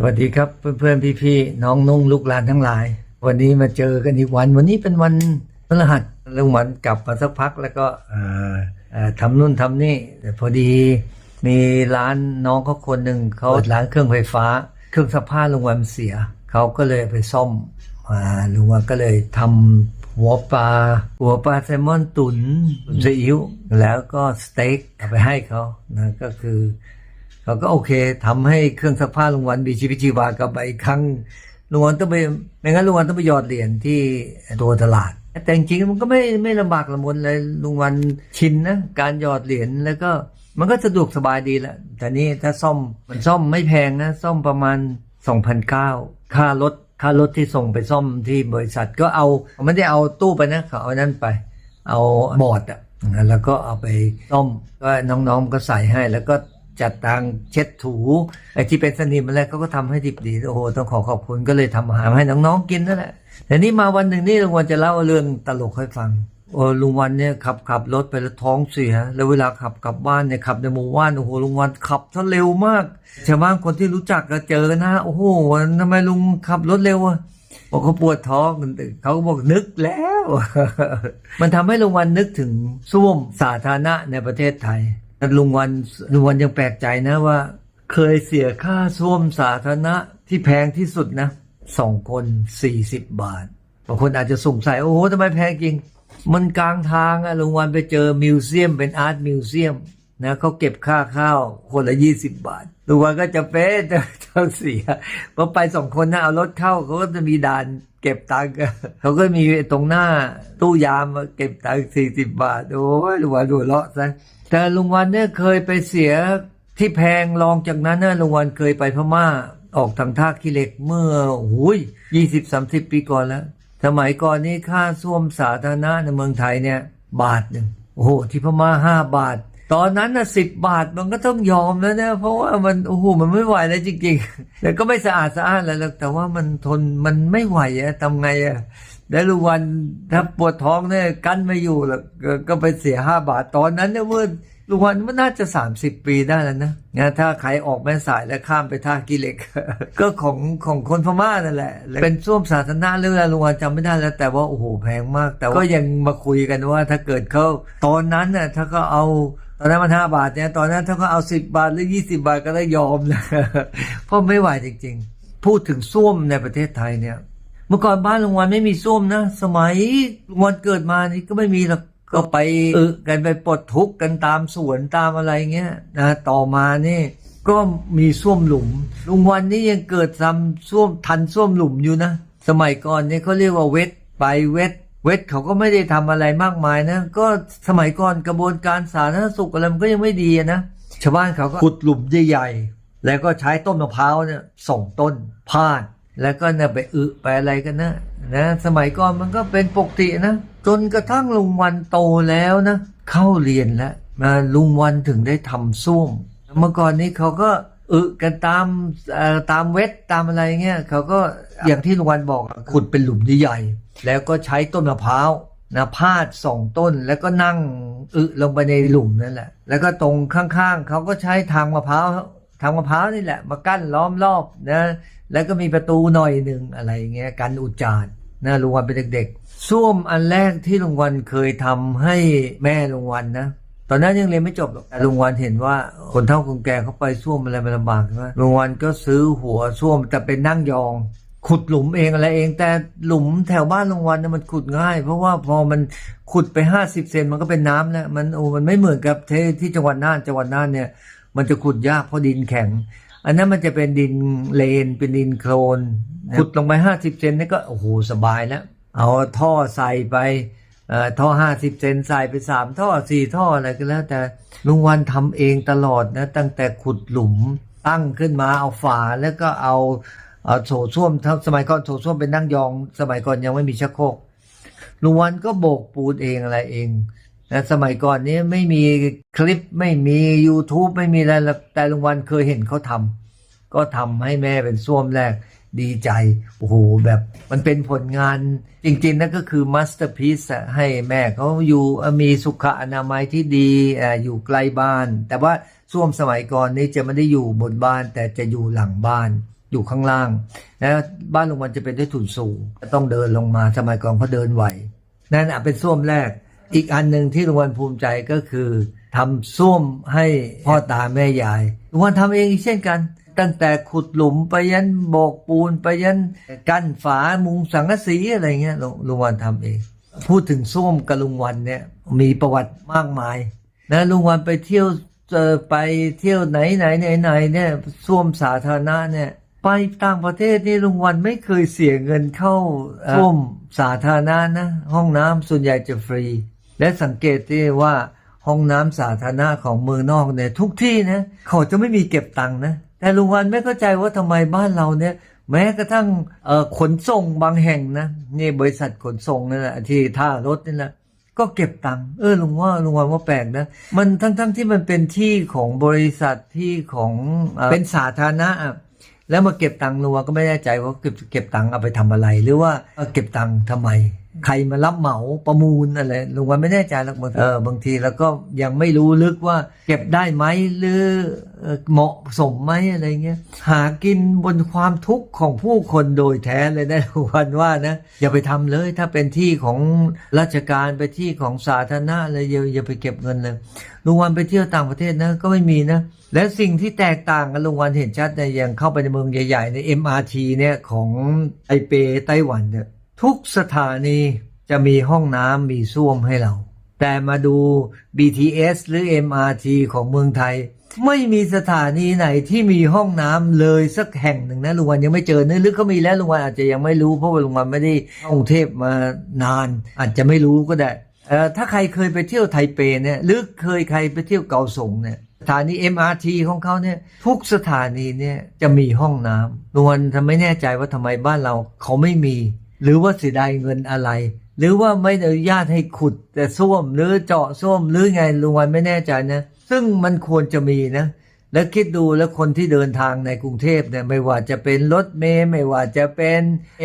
สวัสดีครับเพื่อนๆพี่ๆน้องนุ่งลูกหลานทั้งหลาย วันนี้มาเจอกันอีกวัน วันนี้เป็นวันพฤหัสลุงหวันกลับมาสักพักแล้วก็เอ่อเอ่อทำนู่นทำนี่ แต่พอดีมีร้านน้องเขาคนหนึ่งเขาเปิดร้านเครื่องไฟฟ้า เครื่องซักผ้าลุงวันเสียเขาก็เลยไปซ่อมอ่าลุงวันก็เลยทำหัวปลาหัวปลาแซลมอนตุนตุ๋นซีอิ๊วแล้วก็สเต็กเอาไปให้เขานะก็คือ เขาก็โอเคทำให้เครื่องซักผ้าลุงวันมีชีวิตชีวากลับมาอีกครั้งลุงวันต้องไปไม่งั้นลุงวันต้องไปหยอดเหรียญที่ตัวตลาด แต่จริงๆมันก็ไม่ไม่ลำบากลำบนเลยลุงวันชินนะการหยอดเหรียญแล้วก็มันก็สะดวกสบายดีแหละแต่นี้ถ้าซ่อมมันซ่อมไม่แพงนะซ่อมประมาณ2,009ค่ารถค่ารถที่ส่งไปซ่อมที่บริษัทก็เอาไม่ได้เอาตู้ไปนะเขาเอานั่นไป เอาบอร์ดอะแล้วก็เอาไปซ่อมก็น้องๆก็ใส่ให้แล้วก็ จัดตังเช็ดถูไอ้ที่เป็นสนิมอะไรเขาก็ทำให้ดิบดีโอ้โหต้องขอขอบคุณก็เลยทำอาหารให้น้องๆกินนั่นแหละแต่นี่มาวันหนึ่งนี่ลุงวันจะเล่าเรื่องตลกให้ฟังโอ้ลุงวันเนี่ยขับขับรถไปแล้วท้องเสีย แล้วเวลาขับกลับบ้านเนี่ยขับในหมู่บ้านโอ้โหลุงวันขับซะเร็วมากชาวบ้านคนที่รู้จักก็เจอนะโอ้โหทำไมลุงขับรถเร็วอะบอกเขาปวดท้องเขาก็บอกนึกแล้ว มันทำให้ลุงวันนึกถึงส้วมสาธารณะในประเทศไทย ลุงวันลุงวันยังแปลกใจนะว่า เคยเสียค่าส้วมสาธารณะที่แพงที่สุดนะสองคนสี่สิบบาทบางคนอาจจะสงสัยโอ้โหทำไมแพงจริง มันกลางทางอะลุงวันไปเจอมิวเซียมเป็นอาร์ตมิวเซียม นะเขาเก็บค่าข้าวคนละยี่สิบบาทลุงวันก็จะเป๊ะจะจะเสียพอไปสองคนนะเอารถเข้าเขาก็จะมีด่านเก็บตังค์เขาก็มีตรงหน้าตู้ยามมาเก็บตังค์สี่สิบบาท โอ้ยลุงวันดูเลาะซะแต่ลุงวันเนี่ยเคยไปเสียที่แพงรองจากนั้นนะลุงวันเคยไปพม่าออกทางท่าขี้เหล็กเมื่อหุยยี่สิบสามสิบปีก่อนแล้ว สมัยก่อนนี้ค่าส้วมสาธารณะในเมืองไทยเนี่ย บาทหนึ่งโอ้โหที่พม่าห้าบาท ตอนนั้นน่ะสิบบาทมันก็ต้องยอมแล้วนะ เพราะว่ามันโอ้โหมันไม่ไหวแล้วจริงๆ แต่ก็ไม่สะอาดสะอานแล้วหรอกแต่ว่ามันทนมันไม่ไหวอะทำไงอะแล้วลุงวันถ้าปวดท้องเนี่ยกั้นไม่อยู่หรอกก็ไปเสียห้าบาท ตอนนั้นเนี่ยเมื่อลุงวันมันน่าจะสามสิบปีได้แล้วนะนะถ้าใครออกแม่สายแล้วข้ามไปท่ากิเล็ก ก็ของของคนพม่านั่นแหละ เป็นส้วมสาธารณะเรื่องอะไรลุงวันจำไม่ได้แล้ว แต่ว่าโอ้โหแพงมาก แต่ก็ยังมาคุยกันว่าถ้าเกิดเขาตอนนั้นน่ะถ้าก็เอา ตอนนั้นมันห้าบาทเนี่ยตอนนั้นถ้าเขาเอาสิบบาทหรือยี่สิบาทก็ได้ยอมนะเพราะไม่ไหวจริง ๆ พูดถึงส้วมในประเทศไทยเนี่ย เมื่อก่อนบ้านลุงวันไม่มีส้วมนะ สมัยลุงวันเกิดมานี่ก็ไม่มีหรอกก็ไปอึกันไปปลดทุกข์กันตามสวนตามอะไรเงี้ยนะต่อมานี่ก็มีส้วมหลุมลุงวันนี่ยังเกิดทำส้วมทันส้วมหลุมอยู่นะ สมัยก่อนเนี่ยเขาเรียกว่าเวทไปเวท เวทเขาก็ไม่ได้ทำอะไรมากมายนะ ก็สมัยก่อนกระบวนการสาธารณสุขอะไรมันก็ยังไม่ดีอะนะชาวบ้านเขาก็ขุดหลุมใหญ่ๆแล้วก็ใช้ต้นมะพร้าวเนี่ยส่งต้นพาดแล้วก็เนี่ยไปอึไปอะไรกันนะนะ สมัยก่อนมันก็เป็นปกตินะ จนกระทั่งลุงวันโตแล้วนะ เข้าเรียนแล้วมาลุงวันถึงได้ทำส้วมเมื่อก่อนนี้เขาก็อึกันตามเอ่อตามเวทตามอะไรเงี้ยเขาก็อย่างที่ลุงวันบอกอะขุดเป็นหลุมใหญ่ๆ แล้วก็ใช้ต้นมะพร้าวนะพาดสองต้นแล้วก็นั่งอึลงไปในหลุมนั่นแหละ แล้วก็ตรงข้างๆเขาก็ใช้ทางมะพร้าวทางมะพร้าวนี่แหละ มากั้นล้อมรอบนะ แล้วก็มีประตูหน่อยหนึ่งอะไรเงี้ยกันอุจจารนะลุงวันเป็นเด็กๆส้วมอันแรกที่ลุงวันเคยทำให้แม่ลุงวันนะตอนนั้นยังเรียนไม่จบหรอกแต่ลุงวันเห็นว่าคนเฒ่าคนแก่เขาไปส้วมอะไรมันลำบากใช่ไหมลุงวันก็ซื้อหัวส้วมแต่เป็นนั่งยอง ขุดหลุมเองอะไรเอง แต่หลุมแถวบ้านลุงวันนี่ยมันขุดง่าย เพราะว่าพอมันขุดไปห้าสิบเซนมันก็เป็นน้ำแล้วมันโอ้มันไม่เหมือนกับทที่จังหวัดน่านจังหวัดน่านเนี่ย มันจะขุดยากเพราะดินแข็ง อันนั้นมันจะเป็นดินเลนเป็นดินโคลน ขุดลงไปห้าสิบเซนนี่ก็โอ้โหสบายแล้วเอาท่อใส่ไปอ่อท่อห้าสิบเซนใส่ไปสามท่อสี่ท่ออะไรก็แล้ว แต่ลุงวันทำเองตลอดนะ ตั้งแต่ขุดหลุมตั้งขึ้นมาเอาฝาแล้วก็เอา เอาโถส้วมถ้าสมัยก่อนโถส้วมเป็นนั่งยอง สมัยก่อนยังไม่มีชักโครกลุงวันก็โบกปูนเองอะไรเองนะสมัยก่อนนี้ไม่มีคลิปไม่มี YouTube ไม่มีอะไรแต่ลุงวันเคยเห็นเขาทำก็ทำให้แม่เป็นส้วมแรกดีใจ โอ้โห แบบมันเป็นผลงานจริงๆนั่นก็คือมาสเตอร์พีซให้แม่เขาอยู่มีสุขอนามัยที่ดีอ่าอยู่ใกล้บ้าน แต่ว่าส้วมสมัยก่อนนี้จะไม่ได้อยู่บนบ้าน แต่จะอยู่หลังบ้าน อยู่ข้างล่างแล้วบ้านลุงวันจะเป็นด้วยถุนสูงต้องเดินลงมาสมัยก่อนเขาเดินไหวนั่นเป็นส้วมแรก อีกอันหนึ่งที่ลุงวันภูมิใจก็คือทำส้วมให้พ่อตาแม่ยายลุงวันทำเองเช่นกัน ตั้งแต่ขุดหลุมไปยันโบกปูนไปยันกั้นฝามุงสังกะสีอะไรเงี้ยลุงลุงวันทำเอง พูดถึงส้วมกับลุงวันเนี่ยมีประวัติมากมายนะลุงวันไปเที่ยวเจอไปเที่ยวไหนไหนไหนไหนเนี่ยส้วมสาธารณะเนี่ย ไปต่างประเทศนี่ลุงวันไม่เคยเสียเงินเข้าเอ่อส้วมสาธารณะนะ ห้องน้ำส่วนใหญ่จะฟรี และสังเกตที่ว่าห้องน้ำสาธารณะของเมืองนอกเนี่ยทุกที่นะเขาจะไม่มีเก็บตังค์นะ แต่ลุงวันไม่เข้าใจว่าทำไมบ้านเราเนี่ย แม้กระทั่งเอ่อขนส่งบางแห่งนะนี่บริษัทขนส่งนั่นแหละที่ท่ารถนี่แหละก็เก็บตังค์เออลุงว่าลุงวันว่าแปลกนะ มันทั้งๆทที่มันเป็นที่ของบริษัทที่ของเอ่อเป็นสาธารณะอะ แล้วมาเก็บตังค์ลุงวันก็ไม่แน่ใจว่าเก็บเก็บตังค์เอาไปทำอะไร หรือว่าเก็บตังค์ทำไม ใครมารับเหมาประมูลอะไรลุงวันไม่แน่ใจหรอกบางทีเออบางทีแล้วก็ยังไม่รู้ลึกว่า เก็บได้ไหมหรือเหมาะสมไหมอะไรเงี้ยหากินบนความทุกข์ของผู้คนโดยแท้เลยนะลุงวันว่านะอย่าไปทำเลย ถ้าเป็นที่ของราชการไปที่ของสาธารณะเลยอย่าอย่าไปเก็บเงินเลยลุงวันไปเที่ยวต่างประเทศนะก็ไม่มีนะ และสิ่งที่แตกต่างกันลุงวันเห็นชัดในอย่างเข้าไปในเมืองใหญ่ ๆ ใน MRT เนี่ยของไทเปไต้หวันเนี่ยทุกสถานีจะมีห้องน้ำมีส้วมให้เรา แต่มาดู BTS หรือ MRT ของเมืองไทย ไม่มีสถานีไหนที่มีห้องน้ำเลยสักแห่งหนึ่งนะลุงวันยังไม่เจอเนื้อลึกก็มีแล้วลุงวันอาจจะยังไม่รู้เพราะว่าลุงวันไม่ได้กรุงเทพมานาน อาจจะไม่รู้ก็ได้เอ่อถ้าใครเคยไปเที่ยวไทเปเนี่ยหรือเคยใครไปเที่ยวเกาสงเนี่ย สถานี MRT ของเขาเนี่ยทุกสถานีเนี่ยจะมีห้องน้ำลุงวันทำไม่แน่ใจว่าทำไมบ้านเราเขาไม่มี หรือว่าเสียดายเงินอะไร หรือว่าไม่อนุญาตให้ขุดแต่ส้วมหรือเจาะส้วมหรือไงลุงวันไม่แน่ใจนะซึ่งมันควรจะมีนะแล้วคิดดูแล้วคนที่เดินทางในกรุงเทพเนี่ยไม่ว่าจะเป็นรถเมล์ไม่ว่าจะเป็น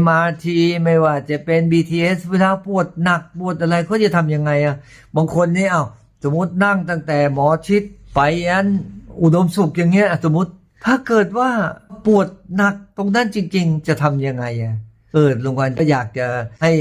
MRT ไม่ว่าจะเป็น BTS เวลาปวดหนักปวดอะไรเขาจะทำยังไงอะบางคนนี่เอาสมมตินั่งตั้งแต่หมอชิด ไปยันอุดมสุขอย่างเงี้ยสมมติ ถ้าเกิดว่าปวดหนักตรงนั้นจริง ๆ จะทำยังไงอะเออลุงวันก็อยากจะให้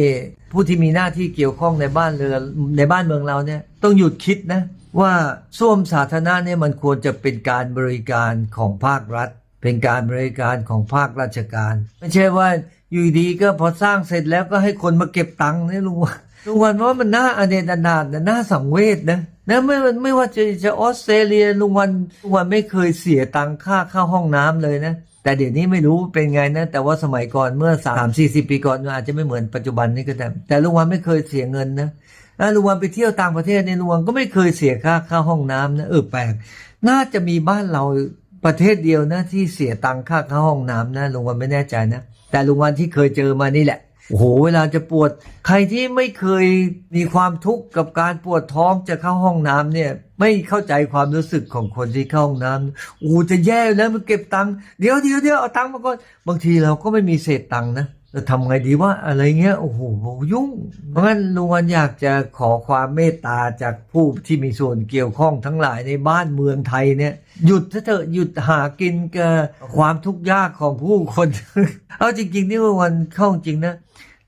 ผู้ที่มีหน้าที่เกี่ยวข้องในบ้านเรือนในบ้านเมืองเราเนี่ยต้องหยุดคิดนะว่าส้วมสาธารณะเนี่ยมันควรจะเป็นการบริการของภาครัฐ เป็นการบริการของภาคราชการ ไม่ใช่ว่าอยู่ดีก็พอสร้างเสร็จแล้วก็ให้คนมาเก็บตังค์นี่ลุงวันลุงวันว่ามันน่าอเนจอนาถนะน่าสังเวชนะ นะไม่ไม่ว่าจะจะออสเตรเลียลุงวันลุงวันไม่เคยเสียตังค่าเข้าห้องน้ำเลยนะ แต่เดี๋ยวนี้ไม่รู้เป็นไงนะ แต่ว่าสมัยก่อนเมื่อสามสี่สิบปีก่อนอาจจะไม่เหมือนปัจจุบันนี้ก็ได้แต่ลุงวันไม่เคยเสียเงินนะแล้วลุงวันไปเที่ยวต่างประเทศเนี่ยลุงวันก็ไม่เคยเสียค่าเข้าห้องน้ำนะเออแปลกน่าจะมีบ้านเราประเทศเดียวนะที่เสียตังค่าเข้าห้องน้ำนะลุงวันไม่แน่ใจนะ แต่ลุงวันที่เคยเจอมานี่แหละ โอ้โหเวลาจะปวด ใครที่ไม่เคยมีความทุกข์กับการปวดท้องจะเข้าห้องน้ำเนี่ย ไม่เข้าใจความรู้สึกของคนที่เข้าห้องน้ำโอ้จะแย่แล้วมันเก็บตังค์เดี๋ยวเดี๋ยวเดี๋ยวเอาตังค์มาก่อนบางทีเราก็ไม่มีเศษตังค์นะ จะทำไงดีว่าอะไรเงี้ยโอ้โหยุ่ง เพราะงั้นลุงวันอยากจะขอความเมตตาจากผู้ที่มีส่วนเกี่ยวข้องทั้งหลายในบ้านเมืองไทยเนี่ย หยุดเถอะหยุดหากินกับความทุกข์ยากของผู้คน เอาจริง ๆ นี่วันเข้าจริงนะ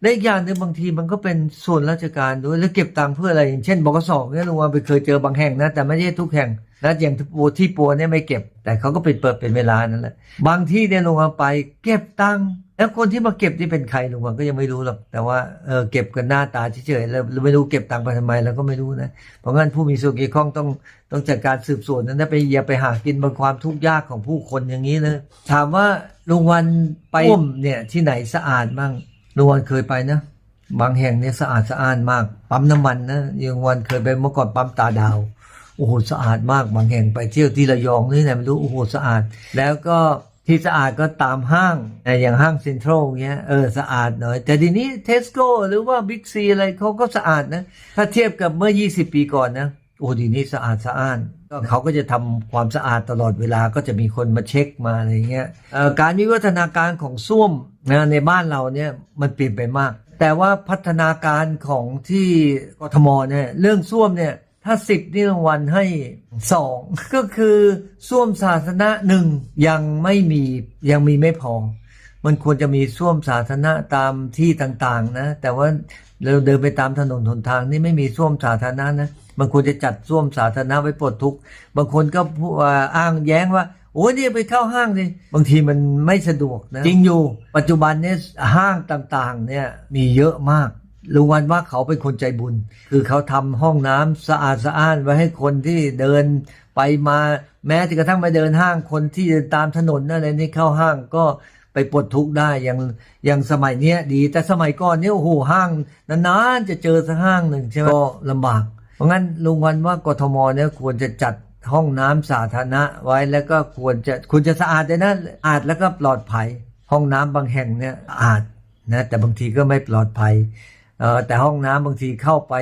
และอีกอย่างหนึ่งบางทีมันก็เป็นส่วนราชการด้วยแล้วเก็บตังค์เพื่ออะไรอย่างเช่นบกสเนี่ยลุงวันไปเคยเจอบางแห่งนะแต่ไม่ใช่ทุกแห่งนะอย่างที่ปัวที่ปัวเนี่ยไม่เก็บ แต่เขาก็ปิดเปิดเป็นเวลานั่นแหละบางที่เนี่ยลุงวันไปเก็บตังค์แล้วคนที่มาเก็บนี่เป็นใครลุงวันก็ยังไม่รู้หรอกแต่ว่าเออเก็บกันหน้าตาเฉยๆแล้วเราไม่รู้เก็บตังค์ไปทำไมเราก็ไม่รู้นะเพราะงั้นผู้มีส่วนเกี่ยวข้องต้องต้องจัดการสืบสวนนั้นนะไปอย่าไปหากินบนความทุกข์ยากของผู้คนอย่างนี้เลยถามว่าลุงวันไปร่วมเนี่ยที่ไหนสะอาดบ้าง ลุงวันเคยไปนะ บางแห่งเนี่ยสะอาดสะอ้านมาก ปั๊มน้ำมันนะยังวันเคยไปเมื่อก่อนปั๊มตาดาว โอ้โหสะอาดมาก บางแห่งไปเที่ยวที่ระยองนี่ไหนไม่รู้ โอ้โหสะอาด แล้วก็ที่สะอาดก็ตามห้าง อย่างห้างเซ็นทรัลเงี้ย เออ สะอาดหน่อย แต่ทีนี้เทสโก้หรือว่าบิ๊กซีอะไรเขาก็สะอาดนะ ถ้าเทียบกับเมื่อ 20 ปีก่อนนะ โอ้ดีนี้สะอาดสะอ้านก็เขาก็จะทำความสะอาดตลอดเวลาก็จะมีคนมาเช็คมาอะไรเงี้ยการวิวัฒนาการของส้วมนะในบ้านเราเนี่ยมันเปลี่ยนไปมาก แต่ว่าพัฒนาการของที่กทมเนี่ยเรื่องส้วมเนี่ยถ้าสิบนี่รางวัลให้สองก็คือส้วมสาธารณะหนึ่งยังไม่มียังมีไม่พอ มันควรจะมีส้วมสาธารณะตามที่ต่างๆนะ แต่ว่าเราเดินไปตามถนนหนทางนี่ไม่มีส้วมสาธารณะนะบางคนจะจัดส้วมสาธารณะไว้ปลดทุกข์บางคนก็พูดว่าอ้างแย้งว่าโอ้ยเนี่ยไปเข้าห้างดิบางทีมันไม่สะดวกนะจริงอยู่ ปัจจุบันเนี่ยห้างต่างๆ เนี่ยมีเยอะมากลุงวันว่าเขาเป็นคนใจบุญ คือเขาทำห้องน้ำสะอาดสะอ้านไว้ให้คนที่เดินไปมาแม้กระทั่งไปเดินห้างคนที่เดินตามถนนอะไรนี่เข้าห้างก็ ไปปลดทุกข์ได้อย่างอย่างสมัยเนี้ยดี แต่สมัยก่อนเนี่ยโอ้โหห้างนานๆจะเจอสักห้างหนึ่งใช่ไหมก็ลำบาก เพราะงั้นลุงวันว่ากทมเนี่ยควรจะจัดห้องน้ำสาธารณะไว้แล้วก็ควรจะควรจะสะอาดเลยนะสะอาดแล้วก็ปลอดภัย ห้องน้ำบางแห่งเนี่ยสะอาดนะแต่บางทีก็ไม่ปลอดภัยเออแต่ห้องน้ำบางทีเข้าไป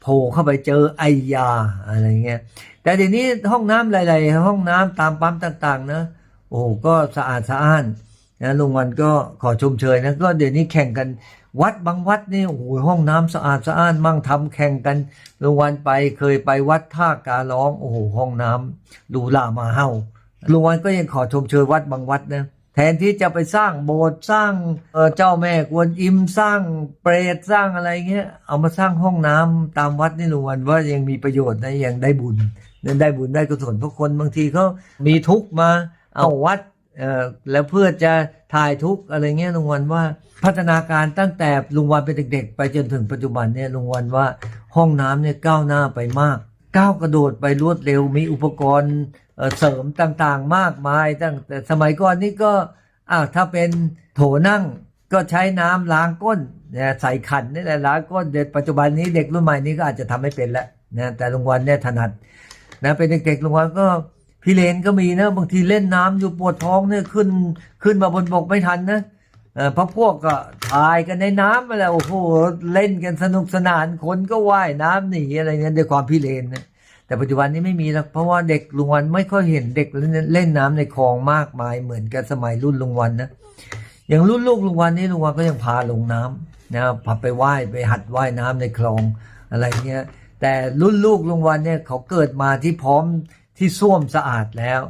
โผล่เข้าไปเจอไอยาอะไรเงี้ยแต่เดี๋ยวนี้ห้องน้ำหลาย ๆ ห้องน้ำตามปั๊มต่าง ๆ นะโอ้ก็สะอาดสะอ้าน นะลุงวันก็ขอชมเชยนะก็เดี๋ยวนี้แข่งกันวัดบางวัดนี่โอ้โหห้องน้ำสะอาดสะอ้านมั่งทำแข่งกันลุงวันไปเคยไปวัดท่ากาล้องโอ้โหห้องน้ำดูลามาเฮาลุงวันก็ยังขอชมเชยวัดบางวัดนะแทนที่จะไปสร้างโบสถ์สร้างเจ้าแม่กวนอิมสร้างเปรตสร้างอะไรเงี้ยเอามาสร้างห้องน้ำตามวัดนี่ลุงวันว่ายังมีประโยชน์นะยังได้บุญนั่นได้บุญได้กุศลเพราะคนบางทีเขามีทุกข์มาเอาวัด แล้วเพื่อจะถ่ายทุกอะไรเงี้ยลุงวันว่าพัฒนาการตั้งแต่ลุงวันเป็นเด็ก ๆ ไปจนถึงปัจจุบันเนี่ยลุงวันว่าห้องน้ำเนี่ยก้าวหน้าไปมาก ก้าวกระโดดไปรวดเร็วมีอุปกรณ์เเสริมต่างๆ มากมายตั้งแต่สมัยก่อนนี่ก็อ้าวถ้าเป็นโถนั่งก็ใช้น้ำล้างก้นเนี่ยใส่ขันนี่แหละล้างก้นเด็กปัจจุบันนี้เด็กรุ่นใหม่นี้ก็อาจจะทำไม่เป็นแล้วนะแต่ลุงวันเนี่ยถนัดนะเป็นเด็กๆลุงวันก็ พี่เลนก็มีนะบางทีเล่นน้ำอยู่ปวดท้องเนี่ยขึ้นขึ้นมาบนบกไม่ทันนะเออพระพวกก็ตายกันในน้ำมาแล้วโอ้โหเล่นกันสนุกสนานคนก็ว่ายน้ำหนีอะไรเงี้ยด้วยความพี่เลนนะแต่ปัจจุบันนี้ไม่มีแล้วเพราะว่าเด็กลุงวันไม่ค่อยเห็นเด็กเล่นนน้ำในคลองมากมายเหมือนกับสมัยรุ่นลุงวันนะอย่างรุ่นลูกลุงวันนี่ลุงวันก็ยังพาลงน้ำนะพาไปว่ายไปหัดว่ายน้ำในคลองอะไรเงี้ยแต่รุ่นลูกลุงวันเนี่ยเขาเกิดมาที่พร้อม ที่ส้วมสะอาดแล้ว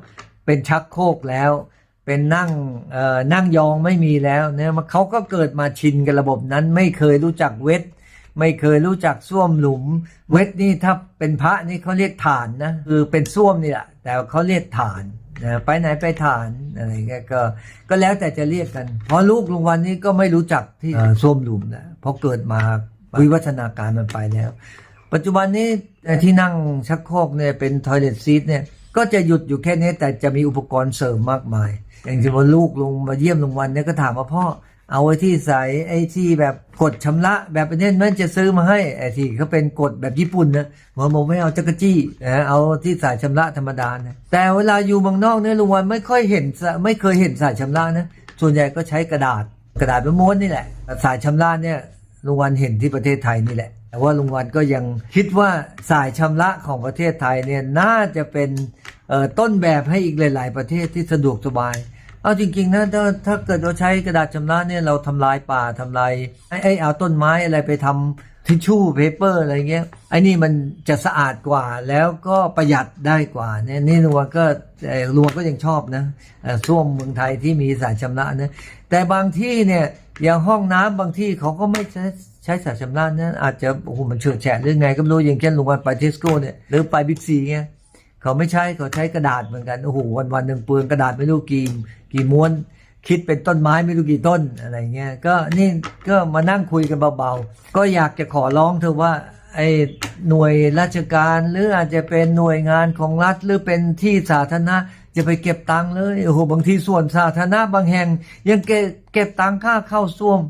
เป็นชักโครกแล้ว เป็นนั่งเอ่อนั่งยองไม่มีแล้วเนี่ยมันเขาก็เกิดมาชินกับระบบนั้นไม่เคยรู้จักเวทไม่เคยรู้จักส้วมหลุม เวทนี่ถ้าเป็นพระนี่เขาเรียกฐานนะคือเป็นส้วมนี่แหละแต่เขาเรียกฐานนะไปไหนไปฐานอะไรเงี้ยก็ก็แล้วแต่จะเรียกกัน เพราะลูกลุงวันนี้ก็ไม่รู้จักที่เอ่อส้วมหลุมนะเพราะเกิดมาวิวัฒนาการมันไปแล้ว ปัจจุบันนี้ที่นั่งชักโครกเนี่ยเป็นทอยเล t ซีทเนี่ยก็จะหยุดอยู่แค่นี้แต่จะมีอุปกรณ์เสริมมากมาย อย่างที่ว่าลูกลงมาเยี่ยมลงวันเนี่ยก็ถามว่าพ่อเอาไว้ที่ใส่ไอ้ที่แบบกดชำระแบบนี้มันจะซื้อมาให้ไอ้ที่เขาเป็นกดแบบญี่ปุ่นนะหมอบอไม่เอาจักรจี้นะเอาที่สายชำระธรรมดานะแต่เวลาอยู่เมืองนอกเนี่ยลุงวันไม่ค่อยเห็นไม่เคยเห็นสายชำระนะส่วนใหญ่ก็ใช้กระดาษกระดาษเป็นม้วนนี่แหละ สายชำระเนี่ยลุงวันเห็นที่ประเทศไทยนี่แหละ แต่ว่าลุงวันก็ยังคิดว่าสายชำระของประเทศไทยเนี่ยน่าจะเป็นต้นแบบให้อีกหลาย ๆ ประเทศที่สะดวกสบาย เอาจริงๆนะถ้าถ้าเกิดเราใช้กระดาษชำระเนี่ยเราทำลายป่าทำลายไอ้ไอ้เอาต้นไม้อะไรไปทำทิชชู่เพเปอร์อะไรเงี้ยไอ้นี่มันจะสะอาดกว่าแล้วก็ประหยัดได้กว่าเนี่ยนี่ลุงวันก็ลุงวันก็ยังชอบนะส้วมเมืองไทยที่มีสายชำระนะแต่บางที่เนี่ยอย่างห้องน้ำบางที่เขาก็ไม่ใช้ ใช้สายชำระนะอาจจะโอ้โหมันเฉื่อยแฉะหรือไงก็ไม่รู้อย่างเช่นลุงวันไปเทสโก้เนี่ยหรือไปบิ๊กซีเงี้ยเขาไม่ใช้เขาใช้กระดาษเหมือนกันโอ้โหวันวันหนึ่งเปลืองกระดาษไม่รู้กี่กี่ม้วน คิดเป็นต้นไม้ไม่รู้กี่ต้นอะไรเงี้ยก็นี่ก็มานั่งคุยกันเบาๆ ก็อยากจะขอร้องเธอว่าไอ้หน่วยราชการหรืออาจจะเป็นหน่วยงานของรัฐหรือเป็นที่สาธารณะ จะไปเก็บตังค์เลยโอ้โหบางทีส่วนสาธารณะบางแห่ง ยังเก็บเก็บตังค่าเข้าส้วม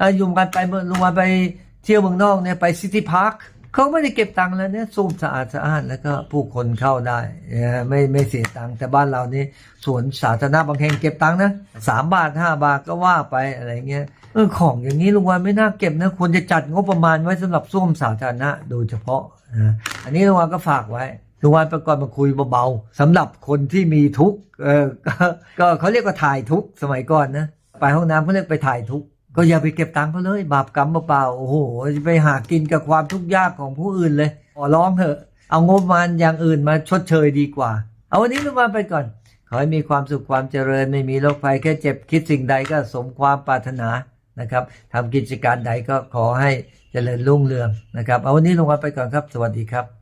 อะอยุ่กันไปเมื่อลงมาไปเที่ยวเมืองนอกเนี่ยไปซิตี้พาร์คเขาไม่ได้เก็บตังค์แล้วเนี่ยสูบสะอาดสะอาดแล้วก็ผู้คนเข้าได้ไม่ไม่เสียตังค์แต่บ้านเรานี่สวนสาธารณะบางแห่งเก็บตังค์นะสามบาทห้าบาทก็ว่าไปอะไรเงี้ยเออของอย่างนี้ลุงวันไม่น่าเก็บนะควรจะจัดงบประมาณไว้สำหรับส้วมสาธารณะโดยเฉพาะนะอันนี้ลุงวันก็ฝากไว้ ลุงวันไปก่อนมาคุยเบาๆสำหรับคนที่มีทุกข์เออก็ก็เขาเรียกว่าถ่ายทุกข์สมัยก่อนนะไปห้องน้ำเขาเรียกไปถ่ายทุกข์ก็อย่าไปเก็บตังค์เขาเลย บาปกรรมเปล่าๆโอ้โหไปหากินกับความทุกข์ยากของผู้อื่นเลยขอร้องเถอะ เอางบมาอย่างอื่นมาชดเชยดีกว่า เอาวันนี้ลุงวันไปก่อน ขอให้มีความสุขความเจริญไม่มีโรคภัยแค่เจ็บคิดสิ่งใดก็สมความปรารถนานะครับทำกิจการใดก็ขอให้เจริญรุ่งเรืองนะครับ เอาวันนี้ลุงวันไปก่อนครับ สวัสดีครับ